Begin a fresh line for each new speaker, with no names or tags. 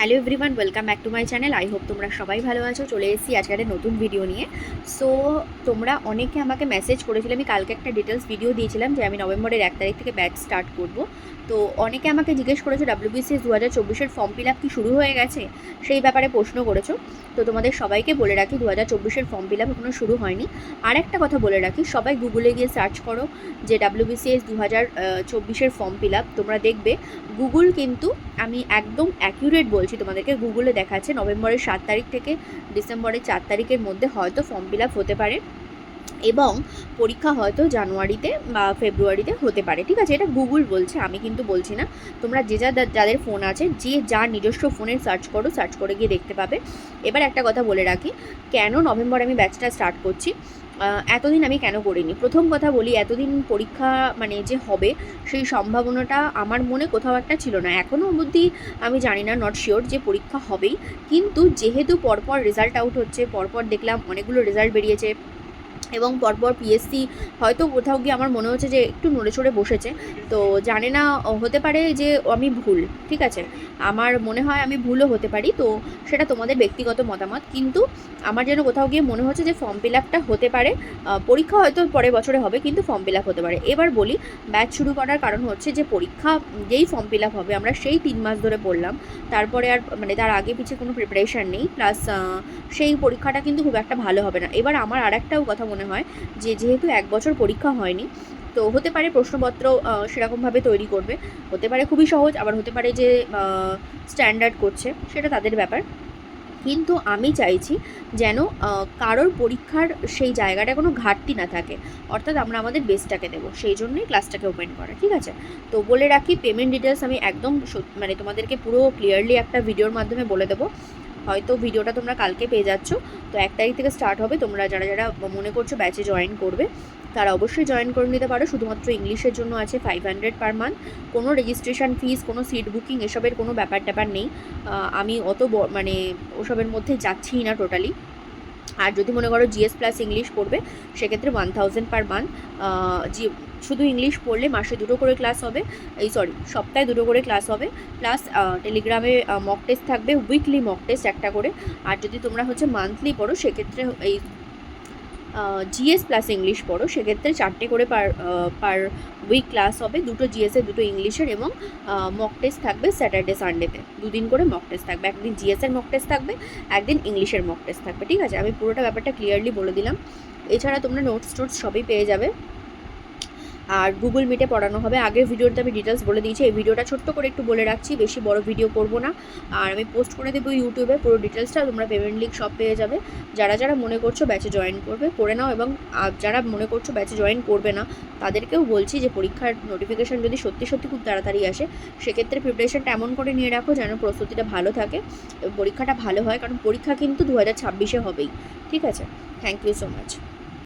Hello everyone welcome back to my channel I hope তোমরা সবাই ভালো আছো। চলে এসেছি আজকে নতুন ভিডিও নিয়ে। সো তোমরা অনেকে আমাকে মেসেজ করেছিলে, আমি কালকে একটা ডিটেলস ভিডিও দিয়েছিলাম যে আমি নভেম্বরের এক তারিখ থেকে ব্যাচ স্টার্ট করব। তো অনেকে আমাকে জিজ্ঞেস করেছ ডাব্লিউবিসিএস দু হাজার চব্বিশের ফর্ম ফিল আপ কি শুরু হয়ে গেছে? সেই ব্যাপারে প্রশ্ন করেছ। তো তোমাদের সবাইকে বলে রাখি দু হাজার চব্বিশের ফর্ম ফিল আপ এখনও শুরু হয়নি। আর একটা কথা বলে রাখি, সবাই গুগলে গিয়ে সার্চ করো যে ডাব্লিউবিসিএস দু হাজার চব্বিশের ফর্ম ফিল আপ তোমরা দেখবে গুগল কিন্তু আমি একদম অ্যাকিউরেট বলছি তোমাদেরকে গুগলে দেখাচ্ছে, নভেম্বরের সাত তারিখ থেকে ডিসেম্বরের চার তারিখের মধ্যে হয়তো ফর্ম ফিল আপ হতে পারে। এবং পরীক্ষা হয়তো জানুয়ারিতে বা ফেব্রুয়ারিতে হতে পারে, ঠিক আছে? এটা গুগল বলছে, আমি কিন্তু বলছি না। তোমরা যে যা যাদের ফোন আছে, যে যার নিজস্ব ফোনে সার্চ করো, সার্চ করে গিয়ে দেখতে পাবে। এবার একটা কথা বলে রাখি, কেন নভেম্বর আমি ব্যাচটা স্টার্ট করছি? এতদিন আমি কেন করিনি? প্রথম কথা বলি, এতদিন পরীক্ষা মানে যে হবে, সেই সম্ভাবনাটা আমার মনে কোথাও একটা ছিল না। এখনও অবধি আমি জানি না নট শিওর যে পরীক্ষা হবেই। কিন্তু যেহেতু পরপর রেজাল্ট আউট হচ্ছে, পরপর দেখলাম অনেকগুলো রেজাল্ট বেরিয়েছে এবং পরপর পিএসসি হয়তো কোথাও গিয়ে আমার মনে হচ্ছে যে একটু নড়ে চড়ে বসেছে। তো জানে না হতে পারে যে আমি ভুল, ঠিক আছে? আমার মনে হয় আমি ভুলও হতে পারি, তো সেটা তোমাদের ব্যক্তিগত মতামত। কিন্তু আমার যেন কোথাও গিয়ে মনে হচ্ছে যে ফর্ম ফিল আপটা হতে পারে পরীক্ষা হয়তো পরের বছরে হবে, কিন্তু ফর্ম ফিল আপ হতে পারে। এবার বলি ব্যাচ শুরু করার কারণ হচ্ছে যে পরীক্ষা যেই ফর্ম ফিল আপ হবে, আমরা সেই তিন মাস ধরে পড়লাম। তারপরে আর মানে তার আগে পিছিয়ে কোনো প্রিপারেশান নেই প্লাস সেই পরীক্ষাটা কিন্তু খুব একটা ভালো হবে না। এবার আমার আর একটাও কথা মনে হয় যে যেহেতু এক বছর পরীক্ষা হয়নি, তো হতে পারে প্রশ্নপত্র সেরকমভাবে তৈরি করবে। হতে পারে খুবই সহজ, আবার হতে পারে যে স্ট্যান্ডার্ড করছে, সেটা তাদের ব্যাপার। কিন্তু আমি চাইছি যেন কারোর পরীক্ষার সেই জায়গাটা কোনো ঘাটতি না থাকে। অর্থাৎ আমরা আমাদের বেস্টটাকে দেবো, সেই জন্যই ক্লাসটাকে ওপেন করা, ঠিক আছে? তো বলে রাখি পেমেন্ট ডিটেলস আমি একদম মানে তোমাদেরকে পুরো ক্লিয়ারলি একটা ভিডিওর মাধ্যমে বলে দেবো। হয়তো ভিডিওটা তোমরা কালকে পেয়ে যাচ্ছ। তো এক তারিখ থেকে স্টার্ট হবে। তোমরা যারা যারা মনে করছ ব্যাচে জয়েন করবে, তারা অবশ্যই জয়েন করে নিতে পারো। শুধুমাত্র ইংলিশের জন্য আছে ফাইভ হান্ড্রেড পার মান্থ কোনো রেজিস্ট্রেশন ফিস কোনো সিট বুকিং এসবের কোনো ব্যাপার ট্যাপার নেই আমি অত মানে ওসবের মধ্যে যাচ্ছিই না টোটালি আর যদি মনে করো জিএস প্লাস ইংলিশ পড়বে, সেক্ষেত্রে ওয়ান থাউজেন্ড পার মান্থ জি, শুধু ইংলিশ পড়লে মাসে দুটো করে ক্লাস হবে, এই সরি সপ্তাহে দুটো করে ক্লাস হবে প্লাস টেলিগ্রামে মক টেস্ট থাকবে উইকলি মক টেস্ট একটা করে, আর যদি তোমরা হচ্ছে মান্থলি পড়ো, সেক্ষেত্রে এই জিএস প্লাস ইংলিশ পড়ো। সেক্ষেত্রে চারটে করে পার পার উইক ক্লাস হবে। দুটো জিএসের দুটো ইংলিশের এবং মক টেস্ট থাকবে স্যাটারডে সানডেতে দুদিন করে মক টেস্ট থাকবে। একদিন জিএসের মক টেস্ট থাকবে, একদিন ইংলিশের মক টেস্ট থাকবে। ঠিক আছে? আমি পুরোটা ব্যাপারটা ক্লিয়ারলি বলে দিলাম। এছাড়া তোমরা নোটস টোটস সবই পেয়ে যাবে। আর গুগল মিটে পড়ানো হবে। আগের ভিডিওতে আমি ডিটেলস বলে দিয়েছি। এই ভিডিওটা ছোট্ট করে একটু বলে রাখছি, বেশি বড় ভিডিও করব না। আর আমি পোস্ট করে দেবো ইউটিউবে পুরো ডিটেলসটা তোমরা পেমেন্ট লিঙ্ক সব পেয়ে যাবে। যারা যারা মনে করছ ব্যাচে জয়েন করবে, করে নাও এবং যারা মনে করছ ব্যাচে জয়েন করবে না, তাদেরকেও বলছি যে পরীক্ষার নোটিফিকেশান যদি সত্যি সত্যি খুব তাড়াতাড়ি আসে, সেক্ষেত্রে প্রিপারেশনটা এমন করে নিয়ে রাখো যেন প্রস্তুতিটা ভালো থাকে পরীক্ষাটা ভালো হয়। কারণ পরীক্ষা কিন্তু দু হাজার ছাব্বিশে হবেই। ঠিক আছে? Thank you so much